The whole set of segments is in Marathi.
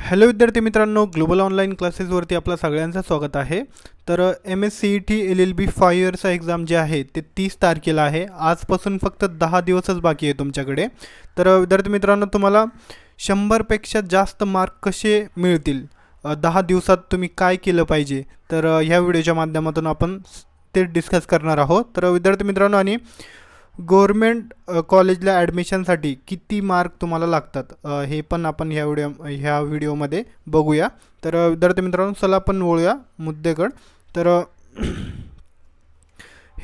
हॅलो विद्यार्थी मित्रांनो ग्लोबल ऑनलाईन क्लासेसवरती आपलं सगळ्यांचं स्वागत आहे. तर M S C E T L L B five इयर्सचा exam जे आहे ते तीस तारखेला आहे. आजपासून फक्त दहा दिवसच बाकी आहे तुमच्याकडे. तर विद्यार्थी मित्रांनो तुम्हाला शंभरपेक्षा जास्त मार्क कसे मिळतील? दहा दिवसात तुम्ही काय केलं पाहिजे? तर ह्या व्हिडिओच्या माध्यमातून आपण ते डिस्कस करणार आहोत. तर विद्यार्थी मित्रांनो आणि गव्हर्मेंट कॉलेजला ॲडमिशनसाठी किती मार्क तुम्हाला लागतात? हे पण आपण ह्या व्हिडिओ ह्या व्हिडिओमध्ये बघूया. तर विद्यार्थी मित्रांनो चला आपण वळूया मुद्देकड तर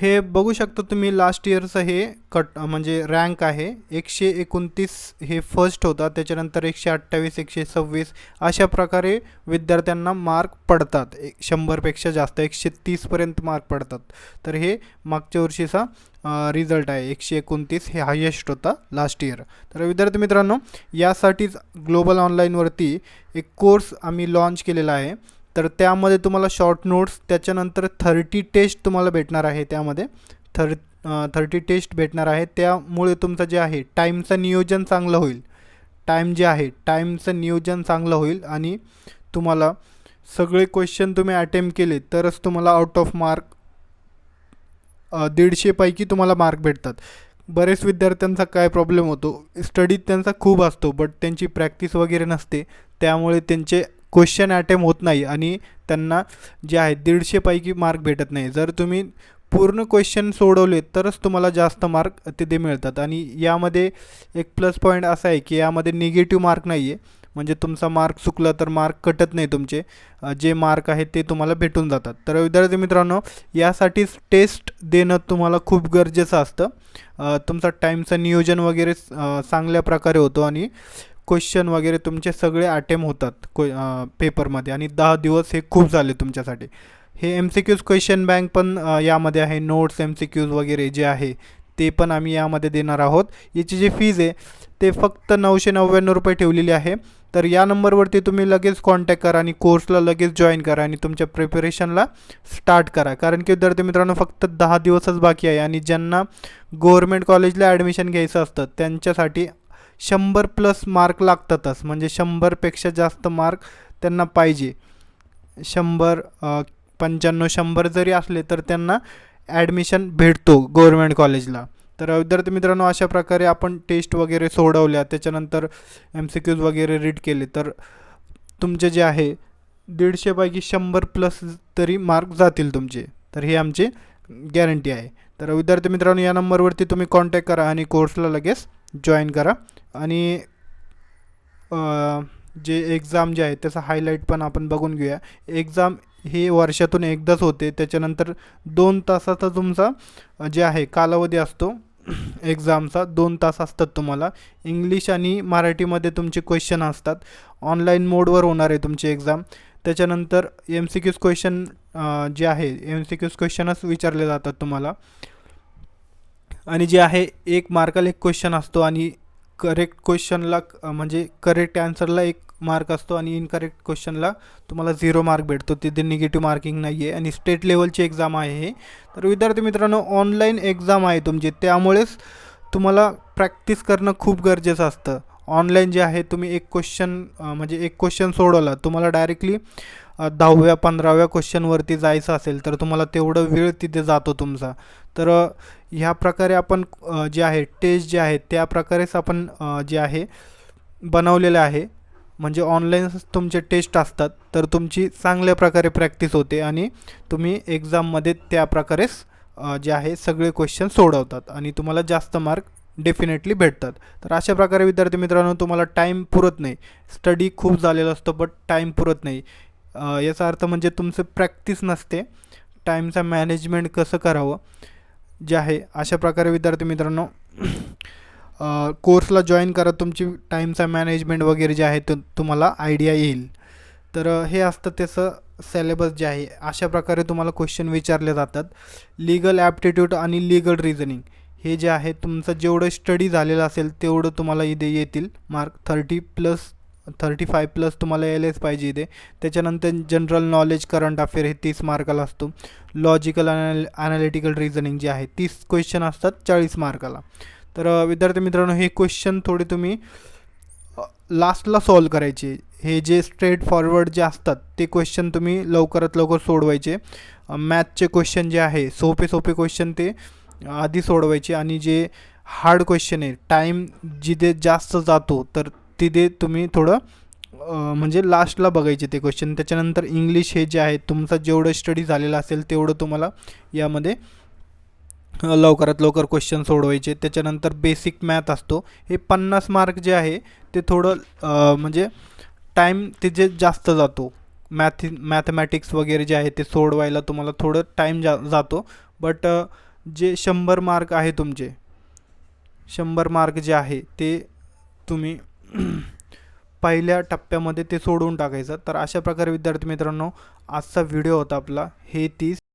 हे बघू शकता तुम्ही लास्ट इयरचं हे कट म्हणजे रँक आहे. एकशे एकोणतीस हे फर्स्ट होता. त्याच्यानंतर एकशे अठ्ठावीस एकशे सव्वीस अशा प्रकारे विद्यार्थ्यांना मार्क पडतात. एक शंभरपेक्षा जास्त एकशे तीसपर्यंत मार्क पडतात. तर हे मागच्या वर्षीचा रिझल्ट आहे. एकशे एकोणतीस हे हायेस्ट होता लास्ट इयर तर विद्यार्थी मित्रांनो यासाठीच ग्लोबल ऑनलाईनवरती एक कोर्स आम्ही लॉन्च केलेला आहे. तर त्यामध्ये तुम्हाला शॉर्ट नोट्स त्याच्यानंतर थर्टी टेस्ट तुम्हाला भेटणार आहे त्यामध्ये. थर थर्टी टेस्ट भेटणार आहे. त्यामुळे तुमचं जे आहे टाईमचं नियोजन चांगलं होईल. टाईम जे आहे टाईमचं नियोजन चांगलं होईल आणि तुम्हाला सगळे क्वेश्चन तुम्ही अटेम्प्ट केले तरच तुम्हाला आउट ऑफ मार्क दीडशेपैकी तुम्हाला मार्क भेटतात. बरेच विद्यार्थ्यांचा काय प्रॉब्लेम होतो? स्टडीत त्यांचा खूप असतो बट त्यांची प्रॅक्टिस वगैरे नसते. त्यामुळे त्यांचे क्वेश्चन अटेम्प होत नाही आणि त्यांना जे आहे दीडशेपैकी मार्क भेटत नाही. जर तुम्ही पूर्ण क्वेश्चन सोडवले तरच तुम्हाला जास्त मार्क तिथे मिळतात. आणि यामध्ये एक प्लस पॉईंट असा आहे की यामध्ये निगेटिव्ह मार्क नाही आहे म्हणजे तुमचा मार्क चुकला तर मार्क कटत नाही तुमचे. जे मार्क आहेत ते तुम्हाला भेटून जातात. तर विद्यार्थी मित्रांनो यासाठीच टेस्ट देणं तुम्हाला खूप गरजेचं असतं. तुमचा टाईमचं नियोजन वगैरे चांगल्या प्रकारे होतो आणि क्वेश्चन वगैरे तुमचे सगळे अटेम होतात क्वे पेपरमध्ये आणि दहा दिवस हे खूप झाले तुमच्यासाठी. हे M C Qs question bank पण यामध्ये आहे. नोट्स एम सी क्यूज वगैरे जे आहे ते पण आम्ही यामध्ये देणार आहोत. याची जी फीज आहे ते फक्त नऊशे नव्याण्णव रुपये ठेवलेली आहे. तर या नंबरवरती तुम्ही लगेच कॉन्टॅक्ट करा आणि कोर्सला लगेच जॉईन करा आणि तुमच्या प्रिपरेशनला स्टार्ट करा. कारण की विद्यार्थी मित्रांनो फक्त दहा दिवसच बाकी आहे. आणि ज्यांना गव्हर्मेंट कॉलेजला ॲडमिशन घ्यायचं असतं त्यांच्यासाठी शंभर प्लस मार्क लागतातच. म्हणजे शंभरपेक्षा जास्त मार्क त्यांना पाहिजे. शंभर पंच्याण्णव शंभर जरी असले तर त्यांना ॲडमिशन भेटतो गव्हर्मेंट कॉलेजला. तर विद्यार्थी मित्रांनो अशा प्रकारे आपण टेस्ट वगैरे सोडवल्या. त्याच्यानंतर एम सी क्यूज वगैरे रीड केले. तर तुमचे जे आहे दीडशेपैकी शंभर प्लस तरी मार्क जातील तुमचे. तर हे आमची गॅरंटी आहे. तर विद्यार्थी मित्रांनो या नंबरवरती तुम्ही कॉन्टॅक्ट करा आणि कोर्सला लगेच जॉईन करा. आणि जे एक्झाम जे आहे त्याचा हायलाईट पण आपण बघून घेऊया. एक्झाम हे वर्षातून एकदाच होते. त्याच्यानंतर दोन तासाचा तुमचा जे आहे कालावधी असतो. एक्झामचा दोन तास असतात तुम्हाला. इंग्लिश आणि मराठीमध्ये तुमचे क्वेश्चन असतात. ऑनलाईन मोडवर होणार आहे तुमची एक्झाम त्याच्यानंतर एम सी क्यूज क्वेश्चन जे आहे एम सी क्यूज क्वेश्चनच विचारले जातात तुम्हाला. आणि जे आहे एक मार्काला एक क्वेश्चन असतो आणि करेक्ट क्वेश्चनला म्हणजे करेक्ट आन्सरला एक मार्क असतो आणि इनकरेक्ट क्वेश्चनला तुम्हाला झिरो मार्क भेटतो. तिथे निगेटिव्ह मार्किंग नाही आहे आणि स्टेट लेवलची एक्झाम आहे हे. तर विद्यार्थी मित्रांनो ऑनलाईन एक्झाम आहे तुमची. त्यामुळेच तुम्हाला प्रॅक्टिस करणं खूप गरजेचं असतं. ऑनलाईन जे आहे तुम्ही एक क्वेश्चन म्हणजे एक क्वेश्चन सोडवला. तुम्हाला डायरेक्टली दहाव्या पंधराव्या क्वेश्चनवरती जायचं असेल तर तुम्हाला तेवढं वेळ तिथे जातो तुमचा. तर ह्या प्रकारे आपण जे आहे टेस्ट जे आहे त्या प्रकारेच आपण जे आहे बनवलेलं आहे. म्हणजे ऑनलाईन तुमचे टेस्ट असतात तर तुमची चांगल्या प्रकारे प्रॅक्टिस होते आणि तुम्ही एक्झाममध्ये त्या प्रकारेच जे आहे सगळे क्वेश्चन सोडवतात आणि तुम्हाला जास्त मार्क डेफिनेटली भेटतात. तर अशा प्रकारे विद्यार्थी मित्रांनो तुम्हाला टाईम पुरत नाही. स्टडी खूप झालेला असतो बट टाईम पुरत नाही. याचा अर्थ म्हणजे तुमचं प्रॅक्टिस नसते. टाईमचं मॅनेजमेंट कसं करावं? जे आहे अशा प्रकारे विद्यार्थी मित्रांनो कोर्सला जॉईन करा. तुमची टाईमचा मॅनेजमेंट वगैरे जे आहे तो तुम्हाला आयडिया येईल. तर हे असतं त्याचं सिलेबस जे आहे अशा प्रकारे तुम्हाला क्वेश्चन विचारले जातात. लिगल ॲप्टिट्यूड आणि लिगल रिझनिंग हे जे आहे तुमचं जेवढं स्टडी झालेलं असेल तेवढं तुम्हाला इथे येतील. Mark thirty plus thirty five plus तुम्हाला यायलाच पाहिजे इथे. त्याच्यानंतर जनरल नॉलेज करंट अफेअर हे तीस मार्काला असतो. लॉजिकल अनाल ॲनालिटिकल रिझनिंग जे आहे तीस क्वेश्चन असतात चाळीस मार्काला तर विद्यार्थी मित्रांनो हे क्वेश्चन थोडे तुम्ही लास्टला सॉल्व करायचे. हे जे स्ट्रेट फॉरवर्ड जे असतात ते क्वेश्चन तुम्ही लवकरात लवकर सोडवायचे. मॅथचे क्वेश्चन जे आहे सोपे सोपे क्वेश्चन ते आधी सोडवायचे. आणि जे हार्ड क्वेश्चन आहे टाईम जिथे जास्त जातो तर तिथे तुम्ही थोडं म्हणजे लास्टला बघायचे ते क्वेश्चन त्याच्यानंतर इंग्लिश हे जे आहे तुमचा जेवढं स्टडी झालेला असेल तेवढं तुम्हाला यामध्ये लवकरात लवकर क्वेश्चन सोडवायचे. त्याच्यानंतर बेसिक मॅथ असतो. हे पन्नास मार्क जे आहे ते थोडं म्हणजे टाईम तिथे जास्त जातो. मॅथ मॅथमॅटिक्स वगैरे जे आहे ते सोडवायला तुम्हाला थोडं टाईम जा जातो. बट जे शंभर मार्क आहे तुमचे शंभर मार्क जे आहे ते तुम्ही पहिल्या टप्प्यामध्ये ते सोडवून टाकायचं. तर अशा प्रकारे विद्यार्थी मित्रांनो आजचा व्हिडिओ होता आपला. हे तीस